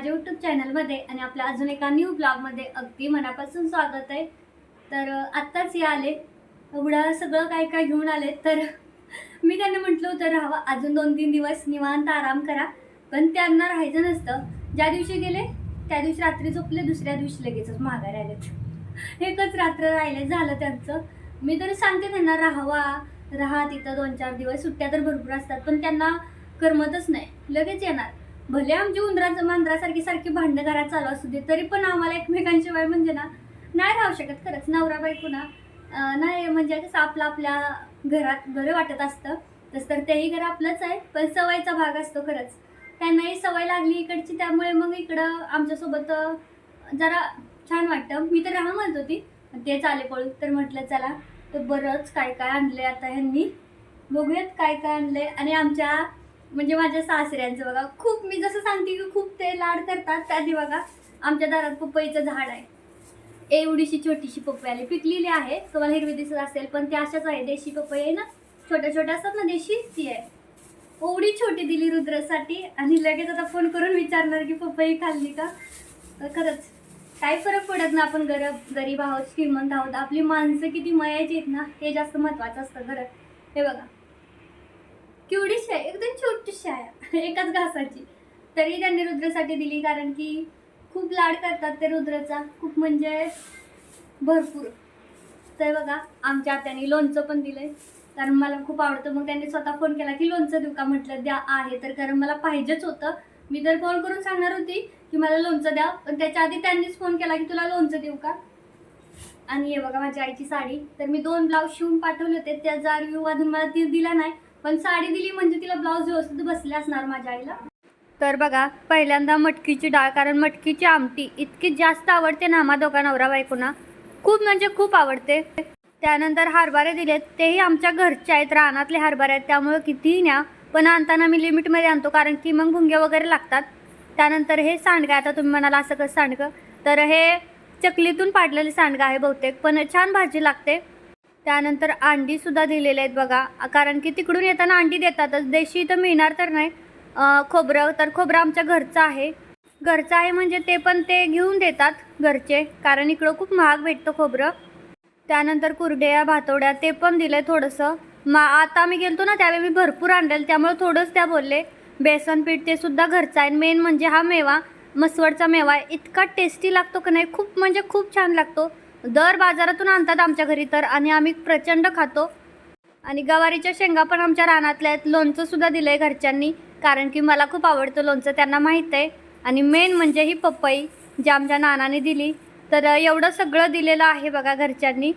माझ्या यूट्यूब चॅनलमध्ये आणि आपल्या अजून एका न्यू ब्लॉगमध्ये अगदी मनापासून स्वागत आहे. तर आत्ताच हे आले. एवढं सगळं काय काय घेऊन आले. तर मी त्यांना म्हटलं होतं राहावा. अजून दोन तीन दिवस निवांत आराम करा. पण त्यांना राहायचं नसतं. ज्या दिवशी गेले त्या दिवशी रात्री झोपले दुसऱ्या दिवशी लगेचच माघार आलेत एकच रात्र राहिले झालं त्यांचं. मी तरी सांगते त्यांना राहावा. राहा तिथं दोन चार दिवस. सुट्ट्या तर भरपूर असतात पण त्यांना करमतच नाही. लगेच येणार. भले आमची उंदराचं मांजरासारखी सारखी भांडणं घरात चालू असू दे तरी पण आम्हाला एकमेकांशिवाय म्हणजे ना नाही राहू शकत खरंच. नवरा बायको ना नाही म्हणजे कसं आपलं आपल्या घरात बरं वाटत असतं. तसं तर तेही घर आपलंच आहे पण सवयीचा भाग असतो खरंच. त्यांनाही सवय लागली इकडची त्यामुळे मग इकडं आमच्यासोबत जरा छान वाटतं. मी तर राहा म्हणत होती ते तेच आले पळून. तर म्हटलं चला तर बरंच काय काय आणले आता ह्यांनी. बघूयात काय काय आणले आणि आमच्या म्हणजे माझ्या सासऱ्यांचं बघा खूप मी जसं सांगते की खूप ते लाड करतात त्याने बघा आमच्या दारात पपईचं झाड आहे. एवढीशी छोटीशी पपई आली पिकलेली आहे तुम्हाला हिरवी दिसत असेल पण ते अशाच आहे देशी पपई आहे ना छोट्या छोट्या असतात ना देशी ती आहे. एवढी छोटी दिली रुद्रसाठी आणि लगेच आता फोन करून विचारणार की पपई खाल्ली का? तर खरंच काय फरक पडत ना आपण गरब गरीब आहोत श्रीमंत आहोत आपली माणसं किती मयाची आहेत ना हे जास्त महत्वाचं असतं खरं. हे बघा. केवढीशी आहे एकदम छोटीशी आहे एकाच घासाची. तरी त्यांनी रुद्रसाठी दिली कारण की खूप लाड करतात ते रुद्रचा. खूप म्हणजे भरपूर. तर बघा आमच्या आत्याने लोणचं पण दिलंय. कारण मला खूप आवडतं. मग त्यांनी स्वतः फोन केला की लोणचं देऊ का? म्हटलं द्या आहे. तर कारण मला पाहिजेच होतं. मी तर फोन करून सांगणार होती की मला लोणचं द्या. पण त्याच्या आधी त्यांनीच फोन केला की तुला लोणचं देऊ का? आणि हे बघा माझ्या आईची साडी. तर मी दोन ब्लाऊज शिवून पाठवले होते. त्याचा रिव्ह्यू अजून मला ती दिला नाही. पण साडी दिली म्हणजे तिला ब्लाऊज व्यवस्थित बसले असणार माझ्या आईला. तर बघा पहिल्यांदा मटकीची डाळ कारण मटकीची आमटी इतकी जास्त आवडते ना आम्हा दोघा नवरा बायकोना. खूप म्हणजे खूप आवडते. त्यानंतर हरभरे दिलेत तेही आमच्या घरचे आहेत रानातले हरभरे आहेत त्यामुळे कितीही न्या पण आणताना मी लिमिटमध्ये आणतो कारण की मग भुंगे वगैरे लागतात. त्यानंतर हे सांडगं आता तुम्ही म्हणाला असं कसं सांडगं? तर हे चकलीतून पाडलेले सांडगं आहे बहुतेक पण छान भाजी लागते. त्यानंतर अंडीसुद्धा दिलेले आहेत बघा. कारण की तिकडून येताना अंडी देतातच. देशी तर मिळणार तर नाही. खोबरं तर खोबरं आमच्या घरचं आहे. घरचं आहे म्हणजे ते पण ते घेऊन देतात घरचे. कारण इकडं खूप महाग भेटतं खोबरं. त्यानंतर कुरड्या भातोड्या ते पण दिलं आहे थोडंसं. मा आता मी गेलतो ना त्यावेळी मी भरपूर आणलेलं. त्यामुळे थोडंच त्या बोलले. बेसन पीठ ते सुद्धा घरचं आहे. मेन म्हणजे हा मेवा मसवडचा मेवा आहे. इतका टेस्टी लागतो का नाही? खूप म्हणजे खूप छान लागतो. दर बाजारातून आणतात आमच्या घरी तर आणि आम्ही प्रचंड खातो. आणि गवारीच्या शेंगा पण आमच्या रानातल्या आहेत. लोणचं सुद्धा दिलं आहे घरच्यांनी कारण की मला खूप आवडतं लोणचं त्यांना माहीत आहे. आणि मेन म्हणजे ही पपई जी आमच्या नानाने दिली. तर एवढं सगळं दिलेलं आहे बघा घरच्यांनी.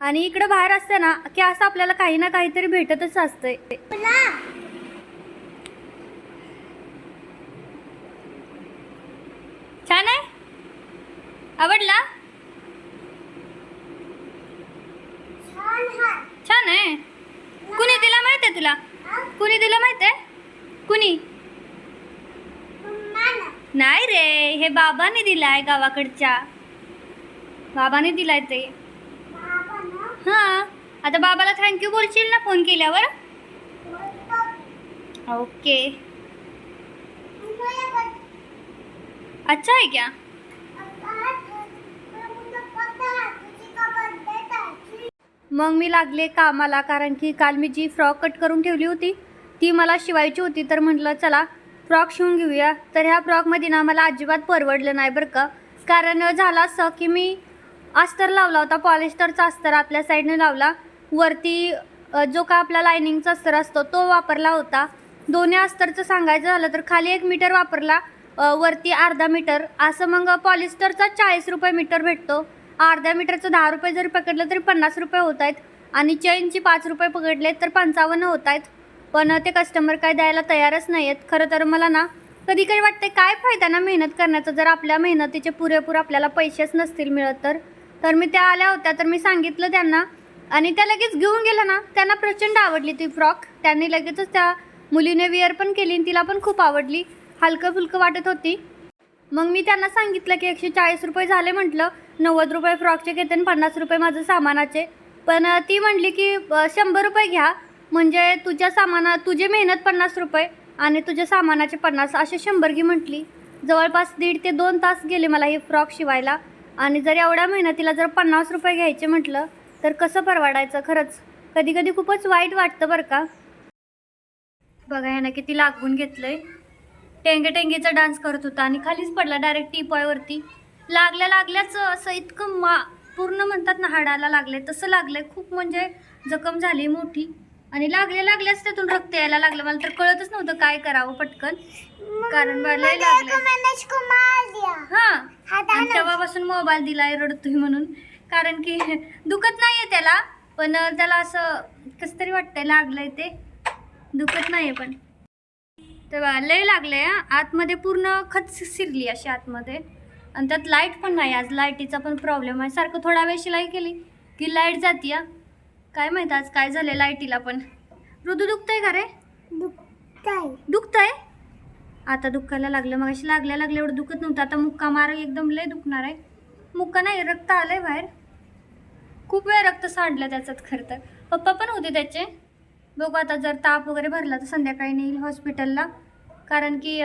आणि इकडं बाहेर असतं ना की असं आपल्याला काही ना काहीतरी भेटतच असतंय. छान आहे? आवडला छान आहे कुणी दिला माहीत आहे तुला कुणी दिलं माहीत आहे? कुणी? नाही रे हे बाबाने दिलाय गावाकडच्या. बाबाने दिलाय ते. हा आता बाबाला थँक्यू बोलशील ना फोन केल्यावर? ओके अच्छा आहे क्या? मग मी लागले कामाला कारण की काल मी जी फ्रॉक कट करून ठेवली होती ती मला शिवायची होती तर म्हटलं चला फ्रॉक शिवून घेऊया. तर ह्या फ्रॉकमध्ये ना मला अजिबात परवडलं नाही बरं का. कारण झालं असं की मी अस्तर लावला होता पॉलिस्टरचा अस्तर आपल्या साईडने लावला. वरती जो का आपला लायनिंगचा अस्तर असतो तो वापरला होता. दोन्ही अस्तरचं सांगायचं झालं तर खाली एक मीटर वापरला वरती अर्धा मीटर. असं मग पॉलिस्टरचा चाळीस रुपये मीटर भेटतो. अर्ध्या मीटरचं दहा रुपये जरी पकडलं तरी पन्नास रुपये होत आहेत. आणि चेनची पाच रुपये पकडले तर पंचावन्न होत आहेत. पण ते कस्टमर काय द्यायला तयारच नाही आहेत खरं तर मला ना कधी कधी वाटते काय फायदा ना मेहनत करण्याचा? जर आपल्या मेहनतीचे पुरेपूर आपल्याला पैसेच नसतील मिळत तर. तर मी त्या आल्या होत्या तर मी सांगितलं त्यांना. आणि त्या लगेच घेऊन गेलं ना. त्यांना प्रचंड आवडली ती फ्रॉक. त्यांनी लगेचच त्या मुलीने विअर पण केली आणि तिला पण खूप आवडली. हलकं फुलकं वाटत होती. मग मी त्यांना सांगितलं की एकशे चाळीस रुपये झाले म्हटलं. नव्वद रुपये फ्रॉकचे घेते आणि पन्नास रुपये माझं सामानाचे. पण ती म्हणली की शंभर रुपये घ्या. म्हणजे तुझ्या सामाना तुझे मेहनत पन्नास रुपये आणि तुझ्या सामानाचे पन्नास असे शंभर घे म्हटली. जवळपास दीड ते दोन तास गेले मला हे फ्रॉक शिवायला आणि जर एवढ्या मेहनतीला जर पन्नास रुपये घ्यायचे म्हटलं तर कसं परवडायचं खरंच? कधी कधी खूपच वाईट वाटतं बरं का? बघा ह्यानं किती लागून घेतलंय. टेंगे टेंगेचा डान्स करत होता आणि खालीच पडला डायरेक्ट टीपॉयवरती. लागल्या लागल्याच असं इतकं मा पूर्ण म्हणतात ना हाडाला लागले तसं लागलंय. खूप म्हणजे जखम झाली मोठी. आणि लागल्या लागल्याच त्यातून रक्त यायला लागलं. मला तर कळतच नव्हतं काय करावं पटकन. कारण मला हा. तेव्हापासून मोबाईल दिलाय रडतोय म्हणून. कारण की दुखत नाहीये त्याला पण त्याला असं कसं तरी वाटतंय लागलंय ते. दुखत नाहीये पण. तेव्हा लय लागलंय. आतमध्ये पूर्ण खच शिरली अशी आतमध्ये. आणि त्यात लाइट पण नाही. आज लाईटीचा पण प्रॉब्लेम आहे. सारखं थोडा वेळ शिलाई केली की लाइट जाती. काय माहीत आज काय झालंय लाईटीला पण? ऋतू दुखतंय का रे? दुखतंय. आता दुखायला लागलं. मग अशी लागल्या लागल्या एवढं दुखत नव्हतं. आता मुक्का मार एकदम लय दुखणार आहे. मुक्का नाही रक्त आलंय बाहेर. खूप वेळ रक्त सांडलं त्याच्यात खरं तर. पप्पा पण होते त्याचे. बघू आता जर ताप वगैरे भरला तर संध्याकाळी नेईल हॉस्पिटलला. कारण की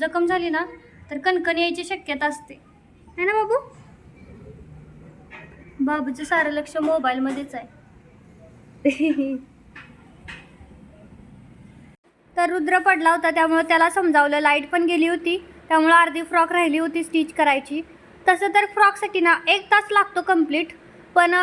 जखम झाली ना तर कणकण यायची शक्यता असते. है ना बाबू? बाबूचं सारं लक्ष मोबाईलमध्येच आहे. तर रुद्र पडला होता त्यामुळे त्याला समजावलं. लाइट पण गेली होती त्यामुळे अर्धी फ्रॉक राहिली होती स्टिच करायची. तसं तर फ्रॉकसाठी ना एक तास लागतो कंप्लीट पण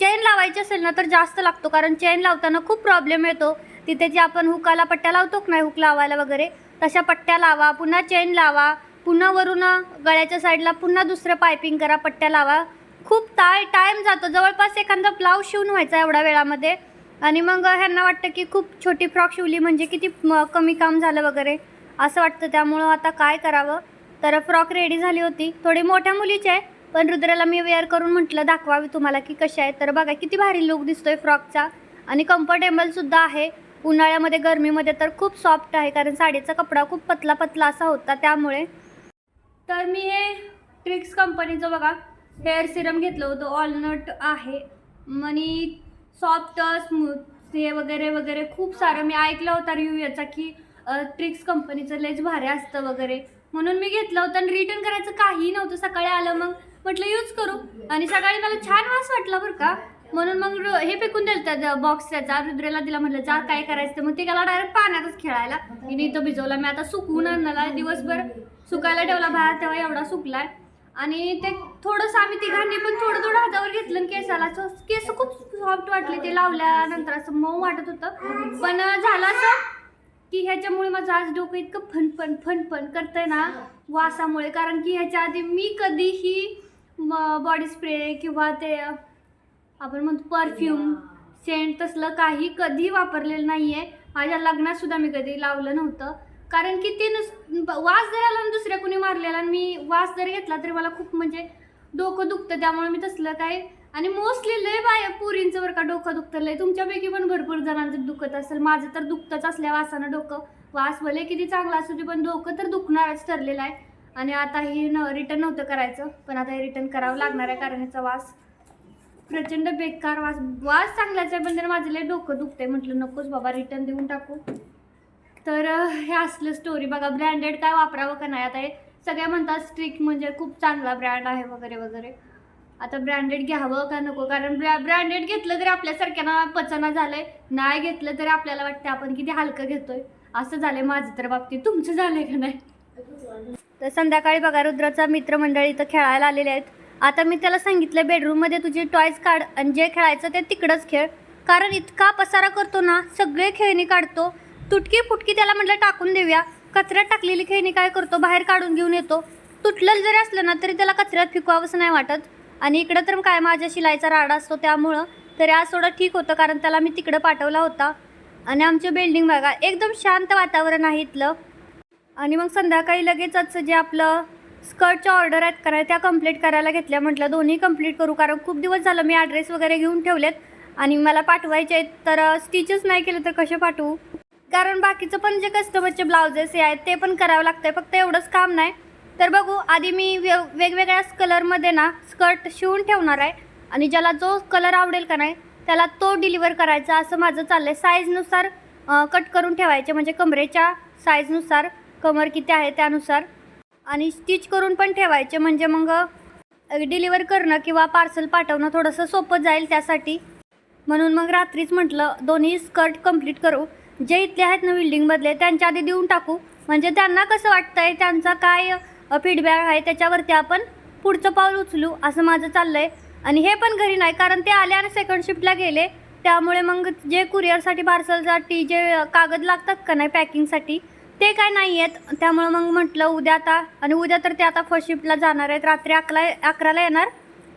चेन लावायची असेल ना तर जास्त लागतो. कारण चेन लावताना खूप प्रॉब्लेम येतो. तिथे जे आपण हुकाला पट्ट्या लावतो की नाही हुक लावायला वगैरे तशा पट्ट्या लावा पुन्हा चेन लावा पुन्हा वरून गळ्याच्या साईडला पुन्हा दुसरं पायपिंग करा पट्ट्या लावा. खूप टाय टाईम जातो. जवळपास एखादा ब्लाऊज शिवून व्हायचा एवढ्या वेळामध्ये. आणि मग ह्यांना वाटतं की खूप छोटी फ्रॉक शिवली म्हणजे किती म- कमी काम झालं वगैरे असं वाटतं. त्यामुळं आता काय करावं? तर फ्रॉक रेडी झाली होती. थोडी मोठ्या मुलीची आहे पण रुद्राला मी वेअर करून म्हटलं दाखवावी तुम्हाला की कशी आहे. तर बघा किती भारी लुक दिसतोय फ्रॉकचा. आणि कम्फर्टेबलसुद्धा आहे. उन्हाळ्यामध्ये गरमीमध्ये तर खूप सॉफ्ट आहे कारण साडीचा कपडा खूप पतला पतला असा होता त्यामुळे. तर मी हे ट्रिक्स कंपनीचं बघा हेअर सिरम घेतलं होतं. ऑलनट आहे. आणि सॉफ्ट स्मूथ हे वगैरे वगैरे खूप सारं मी ऐकलं होतं रिव्ह्यू याचा की ट्रिक्स कंपनीचं लेज भारी असतं वगैरे. म्हणून मी घेतलं होतं आणि रिटर्न करायचं काही नव्हतं. सकाळी आलं मग म्हटलं यूज करू. आणि सकाळी मला छान वास वाटला बरं का. म्हणून मग हे फेकून दिलं त्या बॉक्स त्याचा. रुद्रेला दिला म्हटलं जा काय करायचं? मग ते गेला डायरेक्ट पाण्यातच खेळायला. तिने इथं भिजवला. मी आता सुकवून आणला दिवसभर. सुकायला ठेवला बाहेर तेव्हा एवढा सुकलाय. आणि ते थोडंसं आम्ही तिघांनी पण थोडं थोडं हातावर घेतलं केसाला. केस खूप सॉफ्ट वाटले ते लावल्यानंतर असं मऊ वाटत होतं. पण झालं असं की ह्याच्यामुळे माझं आज डोकं इतकं फनफन फनफन करतंय ना वासामुळे. कारण की ह्याच्या आधी मी कधीही बॉडी स्प्रे किंवा ते आपण म्हणतो परफ्यूम सेंट तसलं काही कधी वापरलेलं नाही आहे माझ्या लग्नात सुद्धा मी कधी लावलं नव्हतं. कारण की ते नुस वास जर आला दुसऱ्या कुणी मारलेला आणि मी वास जर घेतला तरी मला खूप म्हणजे डोकं दुखतं. त्यामुळे मी तसलं काय आणि मोस्टली लय बाय पुरींचं बरं का डोकं दुखतं. लय तुमच्यापैकी पण भरपूर जणांचं दुखत असेल. माझं तर दुखतंच असल्या वासानं डोकं. वास भले किती चांगला असू दे पण डोकं तर दुखणारच ठरलेलं आहे. आणि आता हे न रिटर्न नव्हतं करायचं पण आता हे रिटर्न करावं लागणार आहे कारण याचा वास प्रचंड बेकार वास वास चांगलाच आहे पण त्यानं माझं लय डोकं दुखतंय. म्हटलं नकोच बाबा रिटर्न देऊन टाकू. तर हे असलं स्टोरी बघा. ब्रँडेड काय वापरावं का नाही? आता हे सगळ्या म्हणतात स्ट्रिक म्हणजे खूप चांगला ब्रँड आहे वगैरे वगैरे. आता ब्रँडेड घ्यावं का नको? कारण ब्रॅ ब्रँडेड घेतलं तरी आपल्यासारख्यांना पचना झालंय. नाही घेतलं तरी आपल्याला वाटतं आपण किती हलकं घेतोय. असं झालंय माझं तर बाबतीत. तुमचं झालंय का नाही? तर संध्याकाळी बघा रुद्राचा मित्रमंडळी इथं खेळायला आलेले आहेत. आता मी त्याला सांगितलं बेडरूममध्ये तुझे टॉयज काढ आणि जे खेळायचं ते तिकडंच खेळ. कारण इतका पसारा करतो ना सगळे खेळणी काढतो. तुटकी फुटकी त्याला म्हटलं टाकून देऊया. कचऱ्यात टाकलेली खेळणी काय करतो? बाहेर काढून घेऊन येतो. तुटलेलं जरी असलं ना तरी त्याला कचऱ्यात फिकवावंसं नाही वाटत. आणि इकडं तर काय माझ्या शिलाईचा राडा असतो त्यामुळं तरी आज थोडं ठीक होतं कारण त्याला मी तिकडं पाठवला होता. आणि आमच्या बिल्डिंग बघा एकदम शांत वातावरण आहे इथलं. आणि मग संध्याकाळी लगेचच जे आपलं स्कर्टच्या ऑर्डर आहेत कराय त्या कंप्लीट करायला घेतल्या. म्हटलं दोन्ही कंप्लीट करू कारण खूप दिवस झालं मी ॲड्रेस वगैरे घेऊन ठेवलेत आणि मला पाठवायचे आहेत. तर स्टिचच नाही केलं तर कसे पाठवू? कारण बाकीचं पण जे कस्टमरचे ब्लाउजेस हे आहेत ते पण करावं लागतंय. फक्त एवढंच काम नाही. तर बघू आधी मी वे वेगवेगळ्या कलरमध्ये ना स्कर्ट शिवून ठेवणार आहे. आणि ज्याला जो कलर आवडेल का नाही त्याला तो डिलिव्हर करायचा असं माझं चाललं आहे साईजनुसार कट करून ठेवायचे. म्हणजे कमरेच्या साईजनुसार कमर किती आहे त्यानुसार. आणि स्टिच करून पण ठेवायचे. म्हणजे मग डिलिव्हर करणं किंवा पार्सल पाठवणं थोडंसं सोपं जाईल त्यासाठी. म्हणून मग रात्रीच म्हटलं दोन्ही स्कर्ट कंप्लीट करू. जे इथले आहेत ना बिल्डिंगमधले त्यांच्या आधी देऊन टाकू. म्हणजे त्यांना कसं वाटतं आहे त्यांचा काय फीडबॅक आहे त्याच्यावरती आपण पुढचं पाऊल उचलू असं माझं चाललं आहे आणि हे पण घरी नाही कारण ते आले आणि सेकंड शिफ्टला गेले. त्यामुळे मग जे कुरिअरसाठी पार्सलसाठी जे कागद लागतात का नाही पॅकिंगसाठी ते काय नाही आहेत त्यामुळे मग म्हटलं उद्या आता आणि उद्या तर ते आता फर्स्ट शिफ्टला जाणार आहेत. रात्री अकरा अकराला येणार.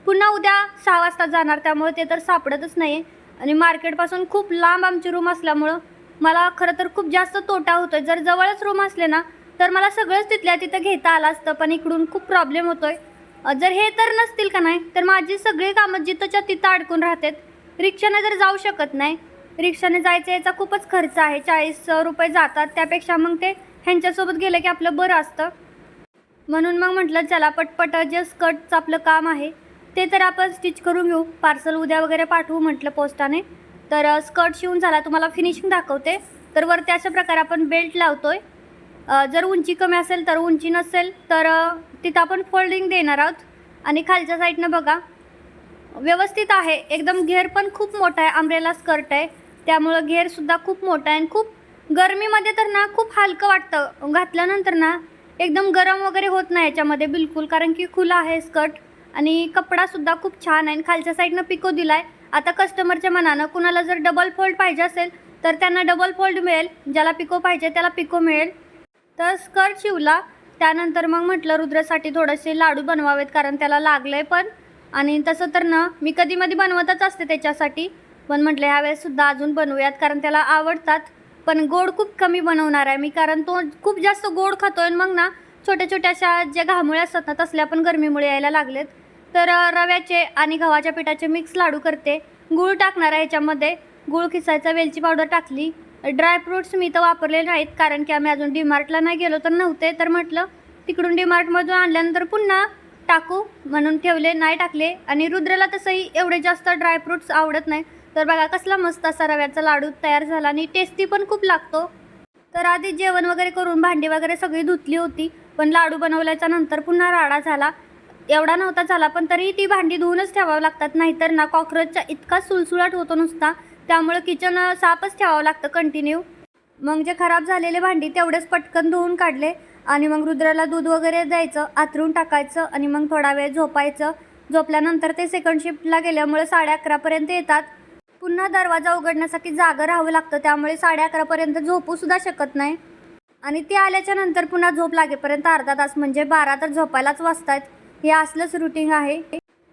पुन्हा उद्या सहा वाजता जाणार त्यामुळे ते तर सापडतच नाही आणि मार्केटपासून खूप लांब आमची रूम असल्यामुळं मला खरं तर खूप जास्त तोटा होतो आहे जर जवळच रूम असले ना तर मला सगळंच तिथल्या तिथं घेता आलं असतं पण इकडून खूप प्रॉब्लेम होतो आहे जर हे तर नसतील का नाही तर माझी सगळी कामं जिथंच्या तिथं अडकून राहतात. रिक्षाने जर जाऊ शकत नाही. रिक्षाने जायचं याचा खूपच खर्च आहे. चाळीस रुपये जातात त्यापेक्षा मग ते ह्यांच्यासोबत गेलं की आपलं बरं असतं. म्हणून मग म्हटलं चला पटपट जे स्कर्टचं आपलं काम आहे. ते तर आपण स्टिच करून घेऊ. पार्सल उद्या वगैरे पाठवू म्हटलं पोस्टाने. तर स्कर्ट शिवून झाला. तुम्हाला फिनिशिंग दाखवते. तर वरती अशा प्रकारे आपण बेल्ट लावतोय. जर उंची कमी असेल तर उंची नसेल तर तिथं आपण फोल्डिंग देणार आहोत. आणि खालच्या साईडनं बघा व्यवस्थित आहे. एकदम घेर पण खूप मोठा आहे. आंब्रेला स्कर्ट आहे. त्यामुळं घेरसुद्धा खूप मोठा आहे. आणि खूप गरमीमध्ये तर ना खूप हलकं वाटतं. घातल्यानंतर ना एकदम गरम वगैरे होत नाही याच्यामध्ये बिलकुल. कारण की खुला आहे स्कर्ट आणि कपडासुद्धा खूप छान आहे. आणि खालच्या साईडनं पिको दिला आहे आता कस्टमरच्या मनानं कुणाला जर डबल फोल्ड पाहिजे असेल तर त्यांना डबल फोल्ड मिळेल. ज्याला पिको पाहिजे त्याला पिको मिळेल. तर स्कर्ट शिवला. त्यानंतर मग म्हटलं रुद्रसाठी थोडेसे लाडू बनवावेत कारण त्याला लागलं आहे पण. आणि तसं तर ना मी कधी मधी बनवतच असते त्याच्यासाठी. पण म्हटलं ह्यावेळेससुद्धा अजून बनवूयात कारण त्याला आवडतात. पण गोड खूप कमी बनवणार आहे मी कारण तो खूप जास्त गोड खातो आणि मग ना छोट्या छोट्याशा ज्या घामुळ्या असतात ना तसल्या पण गरमीमुळे यायला लागलेत. तर रव्याचे आणि गव्हाच्या पिठाचे मिक्स लाडू करते. गूळ टाकणार आहे ह्याच्यामध्ये. गूळ खिसायचा वेलची पावडर टाकली. ड्रायफ्रूट्स मी तर वापरलेले नाहीत कारण की आम्ही अजून डीमार्टला नाही गेलो तर नव्हते. तर म्हटलं तिकडून डीमार्टमधून आणल्यानंतर पुन्हा टाकू म्हणून ठेवले नाही टाकले. आणि रुद्रला तसंही एवढे जास्त ड्रायफ्रूट्स आवडत नाही. तर बघा कसला मस्त असा रव्याचा लाडू तयार झाला आणि टेस्टी पण खूप लागतो. तर आधी जेवण वगैरे करून भांडी वगैरे सगळी धुतली होती पण लाडू बनवल्याच्या नंतर पुन्हा राडा झाला. एवढा नव्हता झाला पण तरी ती भांडी धुवूनच ठेवावं लागतात. नाहीतर ना कॉक्रोचचा इतका सुळसुळाट होतो नुसता त्यामुळे किचन साफच ठेवावं लागतं कंटिन्यू मग जे खराब झालेले भांडी तेवढेच पटकन धुवून काढले आणि मग रुद्राला दूध वगैरे द्यायचं आथरून टाकायचं आणि मग थोडा वेळ झोपायचं. झोपल्यानंतर ते सेकंड शिफ्टला गेल्यामुळे साडे अकरापर्यंत येतात. पुन्हा दरवाजा उघडण्यासाठी जागं राहावं लागतं त्यामुळे साडे अकरापर्यंत झोपूसुद्धा शकत नाही. आणि ते आल्याच्यानंतर पुन्हा झोप लागेपर्यंत अर्धा तास म्हणजे बारा तर झोपायलाच वाजतात हे असलंच रुटीन आहे.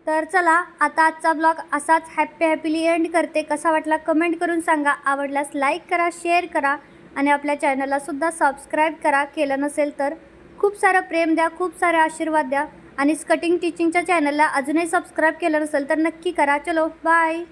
तर चला आता आजचा ब्लॉग असाच हॅप्पी हॅपीली एंड करते. कसा वाटला कमेंट करून सांगा. आवडल्यास लाईक करा शेअर करा आणि आपल्या चॅनललासुद्धा सबस्क्राईब करा. केलं नसेल तर खूप सारं प्रेम द्या खूप सारे आशीर्वाद द्या आणि स्कटिंग टीचिंगच्या चॅनलला अजूनही सबस्क्राईब केलं नसेल तर नक्की करा. चलो बाय